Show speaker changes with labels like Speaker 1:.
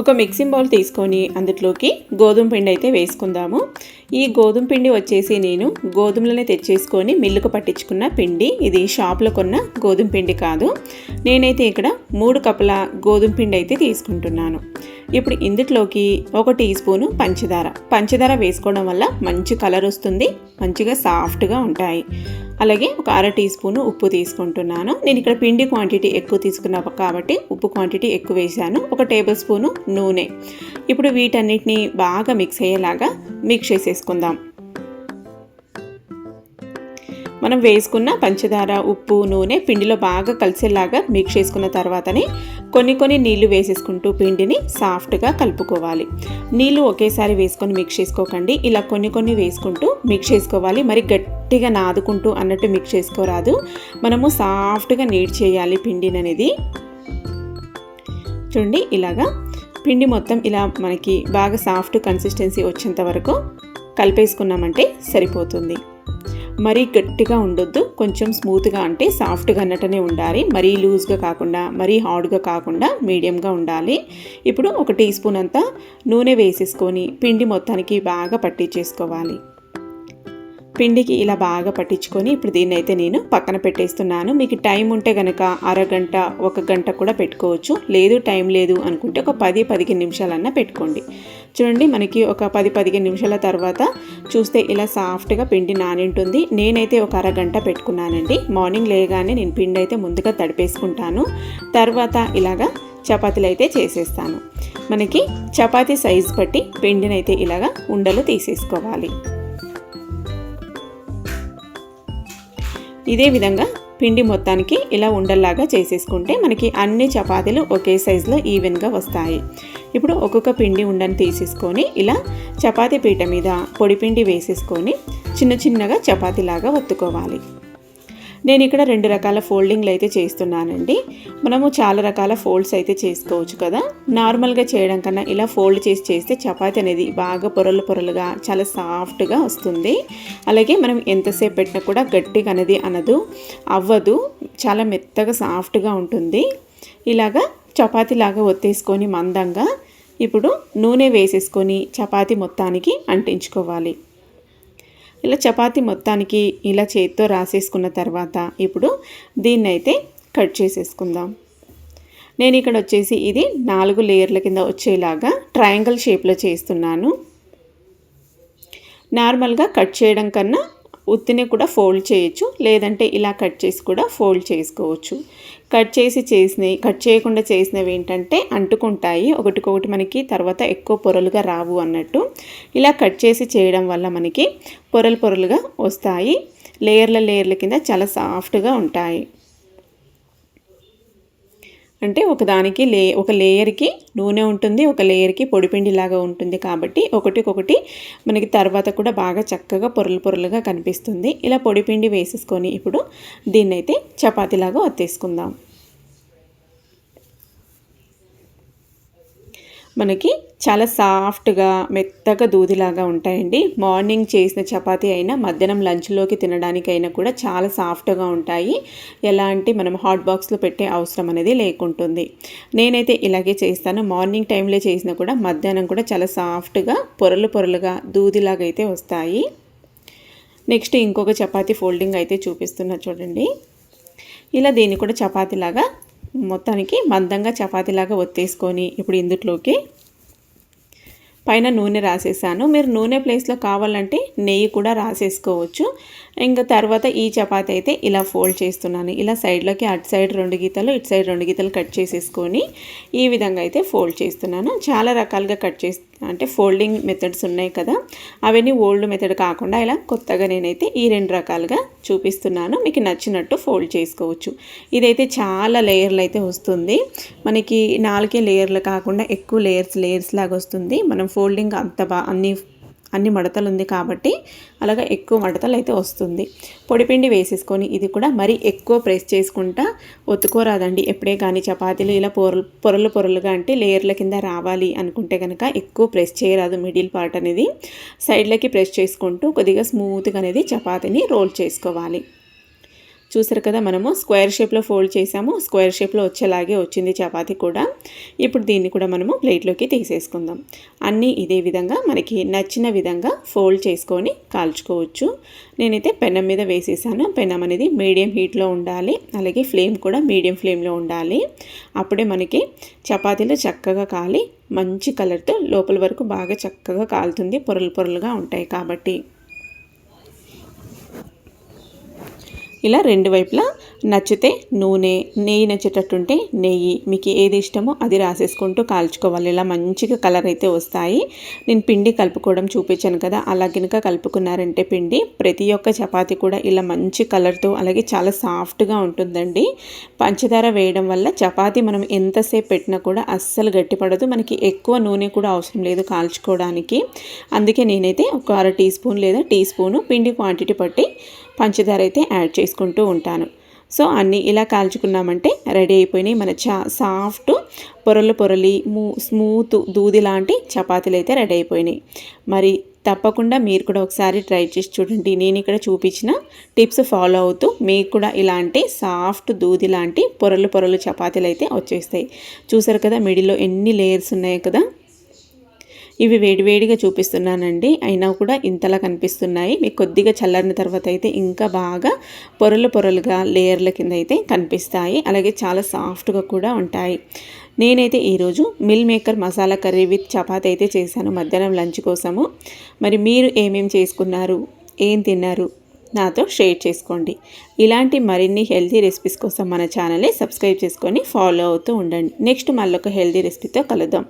Speaker 1: ఒక mixing bowl తీసుకొని అందులోకి గోధుమ పిండి అయితే వేసుకుందాము. ఈ గోధుమ పిండి వచ్చేసి నేను గోధుమలనే తెచ్చేసుకొని మిల్లుకు పట్టించుకున్న పిండి. ఇది షాప్లో కొన్న గోధుమ పిండి కాదు. నేనైతే ఇక్కడ మూడు కప్పుల గోధుమ పిండి అయితే తీసుకుంటున్నాను. ఇప్పుడు ఇందులోకి ఒక టీ స్పూను పంచదార. పంచదార వేసుకోవడం వల్ల మంచి కలర్ వస్తుంది మంచిగా సాఫ్ట్గా ఉంటాయి. అలాగే ఒక అర టీ స్పూను ఉప్పు తీసుకుంటున్నాను. నేను ఇక్కడ పిండి క్వాంటిటీ ఎక్కువ తీసుకున్నా కాబట్టి ఉప్పు క్వాంటిటీ ఎక్కువ వేసాను. ఒక టేబుల్ స్పూను నూనె. ఇప్పుడు వీటన్నిటిని బాగా మిక్స్ అయ్యేలాగా మిక్స్ చేసేసుకుందాం. మనం వేసుకున్న పంచదార ఉప్పు నూనె పిండిలో బాగా కలిసేలాగా మిక్స్ చేసుకున్న తర్వాతనే కొన్ని కొన్ని నీళ్ళు వేసేసుకుంటూ పిండిని సాఫ్ట్గా కలుపుకోవాలి. నీళ్ళు ఒకేసారి వేసుకొని మిక్స్ చేసుకోకండి. ఇలా కొన్ని కొన్ని వేసుకుంటూ మిక్స్ చేసుకోవాలి. మరి గట్టిగా నాదుకుంటూ అన్నట్టు మిక్స్ చేసుకోరాదు. మనము సాఫ్ట్గా నీడ్ చేయాలి పిండిని అనేది చూడండి ఇలాగా పిండి మొత్తం ఇలా మనకి బాగా సాఫ్ట్ కన్సిస్టెన్సీ వచ్చేంత వరకు కలిపేసుకున్నామంటే సరిపోతుంది. మరీ గట్టిగా ఉండొద్దు. కొంచెం స్మూత్గా అంటే సాఫ్ట్గా అన్నట్టునే ఉండాలి. మరీ లూజ్గా కాకుండా మరీ హార్డ్గా కాకుండా మీడియంగా ఉండాలి. ఇప్పుడు ఒక టీ స్పూన్ అంతా నూనె వేసేసుకొని పిండి మొత్తానికి బాగా పట్టించేసుకోవాలి. పిండికి ఇలా బాగా పట్టించుకొని ఇప్పుడు దీన్ని అయితే నేను పక్కన పెట్టేస్తున్నాను. మీకు టైం ఉంటే కనుక అరగంట ఒక గంట కూడా పెట్టుకోవచ్చు. లేదు టైం లేదు అనుకుంటే ఒక పది పదిహేను నిమిషాలన్నా పెట్టుకోండి. చూడండి మనకి ఒక పది పదిహేను నిమిషాల తర్వాత చూస్తే ఇలా సాఫ్ట్గా పిండి నానింటుంది. నేనైతే ఒక అరగంట పెట్టుకున్నానండి. మార్నింగ్ లేగానే నేను పిండి అయితే ముందుగా తడిపేసుకుంటాను. తర్వాత ఇలాగా చపాతీలు అయితే చేసేస్తాను. మనకి చపాతీ సైజ్ బట్టి పిండినైతే ఇలాగా ఉండలు తీసేసుకోవాలి. ఇదే విధంగా పిండి మొత్తానికి ఇలా ఉండల్లాగా చేసేసుకుంటే మనకి అన్ని చపాతీలు ఒకే సైజులో ఈవెన్గా వస్తాయి. ఇప్పుడు ఒక్కొక్క పిండి ఉండని తీసేసుకొని ఇలా చపాతీ పీట మీద పొడి పిండి వేసేసుకొని చిన్న చిన్నగా చపాతీలాగా ఒత్తుకోవాలి. నేను ఇక్కడ రెండు రకాల ఫోల్డింగ్లు అయితే చేస్తున్నానండి. మనము చాలా రకాల ఫోల్డ్స్ అయితే చేసుకోవచ్చు కదా. నార్మల్గా చేయడం కన్నా ఇలా ఫోల్డ్ చేసి చేస్తే చపాతి అనేది బాగా పొరలు పొరలుగా చాలా సాఫ్ట్గా వస్తుంది. అలాగే మనం ఎంతసేపు పెట్టినా కూడా గట్టిగా అనేది అనదు అవ్వదు చాలా మెత్తగా సాఫ్ట్గా ఉంటుంది. ఇలాగా చపాతీలాగా ఒత్తేసుకొని మందంగా ఇప్పుడు నూనె వేసేసుకొని చపాతి మొత్తానికి అంటించుకోవాలి. ఇలా చపాతి మొత్తానికి ఇలా చేతితో రాసేసుకున్న తర్వాత ఇప్పుడు దీన్ని అయితే కట్ చేసేసుకుందాం. నేను ఇక్కడ వచ్చేసి ఇది నాలుగు లేయర్ల కింద వచ్చేలాగా ట్రయాంగిల్ షేప్లో చేస్తున్నాను. నార్మల్గా కట్ చేయడం కన్నా ఉత్తిని కూడా ఫోల్డ్ చేయొచ్చు లేదంటే ఇలా కట్ చేసి కూడా ఫోల్డ్ చేసుకోవచ్చు. కట్ చేసి చేసినవి కట్ చేయకుండా చేసినవి ఏంటంటే అంటుకుంటాయి. ఒకటికొకటి మనకి తర్వాత ఎక్కువ పొరలుగా రావు అన్నట్టు. ఇలా కట్ చేసి చేయడం వల్ల మనకి పొరలు పొరలుగా వస్తాయి. లేయర్ల లేయర్ల కింద చాలా సాఫ్ట్గా ఉంటాయి. అంటే ఒకదానికి లే ఒక లేయర్కి నూనె ఉంటుంది ఒక లేయర్కి పొడిపిండిలాగా ఉంటుంది కాబట్టి ఒకటికొకటి మనకి తర్వాత కూడా బాగా చక్కగా పొరలు పొరలుగా కనిపిస్తుంది. ఇలా పొడిపిండి వేసేసుకొని ఇప్పుడు దీన్నైతే చపాతీలాగా ఒత్తేసుకుందాం. మనకి చాలా సాఫ్ట్గా మెత్తగా దూదిలాగా ఉంటాయండి. మార్నింగ్ చేసిన చపాతీ అయినా మధ్యాహ్నం లంచ్లోకి తినడానికైనా కూడా చాలా సాఫ్ట్గా ఉంటాయి. ఎలాంటి మనం హాట్ బాక్స్లో పెట్టే అవసరం అనేది లేకుంటుంది. నేనైతే ఇలాగే చేస్తాను. మార్నింగ్ టైంలో చేసినా కూడా మధ్యాహ్నం కూడా చాలా సాఫ్ట్గా పొరలు పొరలుగా దూదిలాగా అయితే వస్తాయి. నెక్స్ట్ ఇంకొక చపాతీ ఫోల్డింగ్ అయితే చూపిస్తున్నా చూడండి. ఇలా దీన్ని కూడా చపాతీలాగా మొత్తానికి మందంగా చపాతీలాగా ఒత్తేసుకొని ఇప్పుడు ఇందుట్లోకి పైన నూనె రాసేసాను. మీరు నూనె ప్లేస్లో కావాలంటే నెయ్యి కూడా రాసేసుకోవచ్చు. ఇంకా తర్వాత ఈ చపాతి అయితే ఇలా ఫోల్డ్ చేస్తున్నాను. ఇలా సైడ్లోకి అటు సైడ్ రెండు గీతలు ఇటు సైడ్ రెండు గీతలు కట్ చేసేసుకొని ఈ విధంగా అయితే ఫోల్డ్ చేస్తున్నాను. చాలా రకాలుగా కట్ చేసి అంటే ఫోల్డింగ్ మెథడ్స్ ఉన్నాయి కదా. అవన్నీ ఓల్డ్ మెథడ్ కాకుండా ఇలా కొత్తగా నేనైతే ఈ రెండు రకాలుగా చూపిస్తున్నాను. మీకు నచ్చినట్టు ఫోల్డ్ చేసుకోవచ్చు. ఇదైతే చాలా లేయర్లు అయితే వస్తుంది. మనకి నాలుగే లేయర్లు కాకుండా ఎక్కువ లేయర్స్ లేయర్స్ లాగా వస్తుంది. మనం ఫోల్డింగ్ అంత బా అన్ని అన్ని మడతలు ఉంది కాబట్టి అలాగా ఎక్కువ మడతలు అయితే వస్తుంది. పొడిపిండి వేసేసుకొని ఇది కూడా మరీ ఎక్కువ ప్రెస్ చేసుకుంటా ఒత్తుకోరాదండి. ఎప్పుడే కానీ చపాతీలు ఇలా పొరలు పొరలు పొరలుగా అంటే లేయర్ల కింద రావాలి అనుకుంటే కనుక ఎక్కువ ప్రెస్ చేయరాదు మిడిల్ పార్ట్ అనేది. సైడ్లకి ప్రెస్ చేసుకుంటూ కొద్దిగా స్మూత్గా అనేది చపాతీని రోల్ చేసుకోవాలి. చూసారు కదా మనము? స్క్వేర్ షేప్లో ఫోల్డ్ చేసాము స్క్వేర్ షేప్లో వచ్చేలాగే వచ్చింది చపాతీ కూడా. ఇప్పుడు దీన్ని కూడా మనము ప్లేట్లోకి తీసేసుకుందాం. అన్నీ ఇదే విధంగా మనకి నచ్చిన విధంగా ఫోల్డ్ చేసుకొని కాల్చుకోవచ్చు. నేనైతే పెనం మీద వేసేసాను. పెనం అనేది మీడియం హీట్లో ఉండాలి. అలాగే ఫ్లేమ్ కూడా మీడియం ఫ్లేమ్లో ఉండాలి. అప్పుడే మనకి చపాతీలు చక్కగా కాలి. మంచి కలర్తో లోపల వరకు బాగా చక్కగా కాలుతుంది. పొరలు పొరలుగా ఉంటాయి కాబట్టి. ఇలా రెండు వైపులా నచ్చితే నూనె నెయ్యి నచ్చేటట్టుంటే నెయ్యి. మీకు ఏది ఇష్టమో అది రాసేసుకుంటూ కాల్చుకోవాలి. ఇలా మంచిగా కలర్ అయితే వస్తాయి. నేను పిండి కలుపుకోవడం చూపించాను కదా. అలా కనుక కలుపుకున్నారంటే పిండి ప్రతి ఒక్క చపాతీ కూడా ఇలా మంచి కలర్తో అలాగే చాలా సాఫ్ట్గా ఉంటుందండి. పంచదార వేయడం వల్ల చపాతీ మనం ఎంతసేపు పెట్టినా కూడా అస్సలు గట్టిపడదు. మనకి ఎక్కువ నూనె కూడా అవసరం లేదు కాల్చుకోవడానికి. అందుకే నేనైతే ఒక అర టీ స్పూన్ లేదా టీ స్పూను పిండి క్వాంటిటీ పట్టి పంచదార అయితే యాడ్ చేసుకుంటూ ఉంటాను. సో అన్నీ ఇలా కాల్చుకున్నామంటే రెడీ అయిపోయినాయి. మన చా సాఫ్ట్ పొరలు పొరలి మూ స్మూత్ దూది లాంటి చపాతీలు అయితే రెడీ అయిపోయినాయి. మరి తప్పకుండా మీరు కూడా ఒకసారి ట్రై చేసి చూడండి. నేను ఇక్కడ చూపించిన టిప్స్ ఫాలో అవుతూ మీకు కూడా ఇలాంటి సాఫ్ట్ దూది లాంటి పొరలు పొరలు చపాతీలు అయితే వచ్చేస్తాయి. చూసారు కదా మిడిల్లో ఎన్ని లేయర్స్ ఉన్నాయి కదా? ఇవి వేడివేడిగా చూపిస్తున్నానండి. అయినా కూడా ఇంతలా కనిపిస్తున్నాయి. మీకు కొద్దిగా చల్లారిన తర్వాత అయితే ఇంకా బాగా పొరలు పొరలుగా లేయర్ల కింద అయితే కనిపిస్తాయి. అలాగే చాలా సాఫ్ట్గా కూడా ఉంటాయి. నేనైతే ఈరోజు meal maker masala curry with chapati అయితే చేశాను మధ్యాహ్నం లంచ్ కోసము. మరి మీరు ఏమేమి చేసుకున్నారు? ఏం తిన్నారు? నాతో షేర్ చేసుకోండి. ఇలాంటి మరిన్ని హెల్తీ రెసిపీస్ కోసం మన ఛానల్ని సబ్స్క్రైబ్ చేసుకొని ఫాలో అవుతూ ఉండండి. నెక్స్ట్ మళ్ళీ ఒక హెల్తీ రెసిపీతో కలుద్దాం.